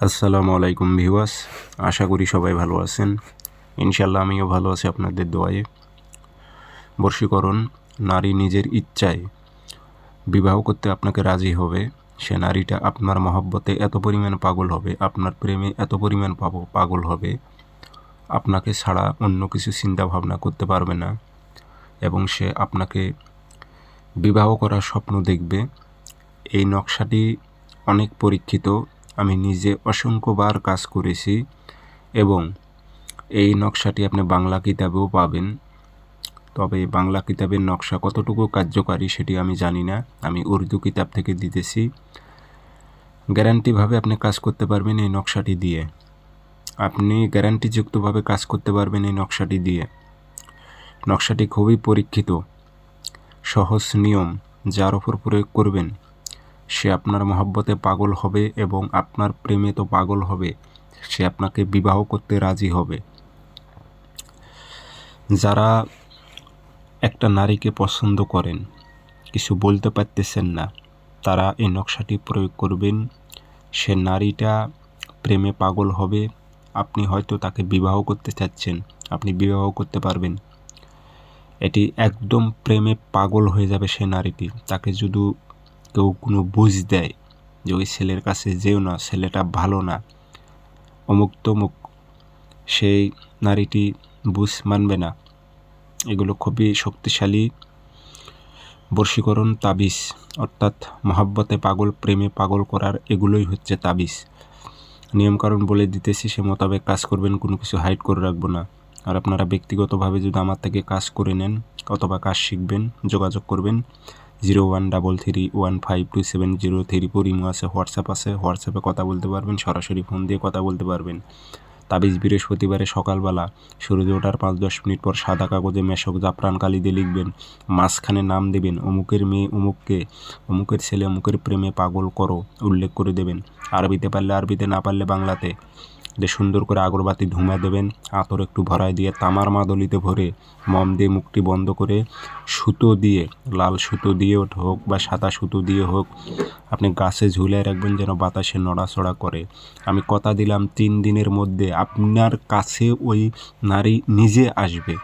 আসসালামু আলাইকুম ভিউয়ার্স, আশা করি সবাই ভালো আছেন। ইনশাল্লাহ আমিও ভালো আছি আপনাদের দোয়ায়ে। বর্ষীকরণ, নারী নিজের ইচ্ছায় বিবাহ করতে আপনাকে রাজি হবে। সে নারীটা আপনার মহব্বতে এত পরিমাণ পাগল হবে, আপনার প্রেমে এত পরিমাণ পাব- পাগল হবে। আপনাকে ছাড়া অন্য কিছু চিন্তা ভাবনা করতে পারবে না এবং সে আপনাকে বিবাহ করার স্বপ্ন দেখবে। এই নকশাটি অনেক পরীক্ষিত আমি নিজে অসংখ্যবার কাজ করেছি এবং এই নকশাটি আপনি বাংলা কিতাবেও পাবেন। তবে বাংলা কিতাবের নকশা কতটুকু কার্যকারী সেটি আমি জানি না। আমি উর্দু কিতাব থেকে দিতেছি। গ্যারান্টিভাবে আপনি কাজ করতে পারবেন এই নকশাটি দিয়ে। আপনি গ্যারান্টিযুক্তভাবে কাজ করতে পারবেন এই নকশাটি দিয়ে। নকশাটি খুবই পরীক্ষিত, সহজ নিয়ম যার ওপর প্রয়োগ করবেন। সে আপনার মহব্বতে পাগল হবে এবং আপনার প্রেমে তো পাগল হবে। সে আপনাকে বিবাহ করতে রাজি হবে। যারা একটা নারীকে পছন্দ করেন, কিছু বলতে পারতেছেন না, তারা এই নকশাটি প্রয়োগ করবেন। সে নারীটা প্রেমে পাগল হবে, আপনি হয়তো তাকে বিবাহ করতে চাচ্ছেন, আপনি বিবাহ করতে পারবেন। এটি একদম প্রেমে পাগল হয়ে যাবে সে নারীটি। তাকে যদি কেউ কোনো বুঝ দেয় যে ওই ছেলের কাছে যেও না, ছেলেটা ভালো না। অমুক তমুক, সেই নারীটি বুঝ মানবে না। এগুলো খুবই শক্তিশালী বর্ষীকরণ তাবিজ, অর্থাৎ মহাব্বতে পাগল, প্রেমে পাগল করার এগুলোই হচ্ছে তাবিজ। নিয়মকানুন বলে দিতেছি, সে মোতাবেক কাজ করবেন, কোনো কিছু হাইড করে রাখব না। আর আপনারা ব্যক্তিগতভাবে যদি আমার থেকে কাজ করে নেন, অথবা কাজ শিখবেন, যোগাযোগ করবেন zero one double three one five two seven zero three four imo আছে, হোয়াটসঅ্যাপ আছে, হোয়াটসঅ্যাপে কথা বলতে পারবেন, সরাসরি ফোন দিয়ে কথা বলতে পারবেন। তাবিজ বৃহস্পতিবারে সকালবেলা, সূর্য ওঠার পাঁচ দশ মিনিট পর সাদা কাগজে মেশক জাফরান কালি দিয়ে লিখবেন, মাঝখানে নাম দেবেন, অমুকের মেয়ে অমুককে, অমুকের ছেলে অমুকের প্রেমে পাগল করো, উল্লেখ করে দেবেন। আরবিতে পারলে আরবিতে, না পারলে বাংলাতে। যে সুন্দর করে আগরবাতি ধুমা দেবেন, আতর একটু ভরায় দিয়ে তামার মাদলিতে ভরে মম দিয়ে মুখটি বন্ধ করে সুতো দিয়ে, লাল সুতো দিয়ে হোক বা সাদা সুতো দিয়ে হোক, আপনি গাছে ঝুলে রাখবেন যেন বাতাসে নড়াচড়া করে। আমি কথা দিলাম তিন দিনের মধ্যে আপনার কাছে ওই নারী নিজে আসবে।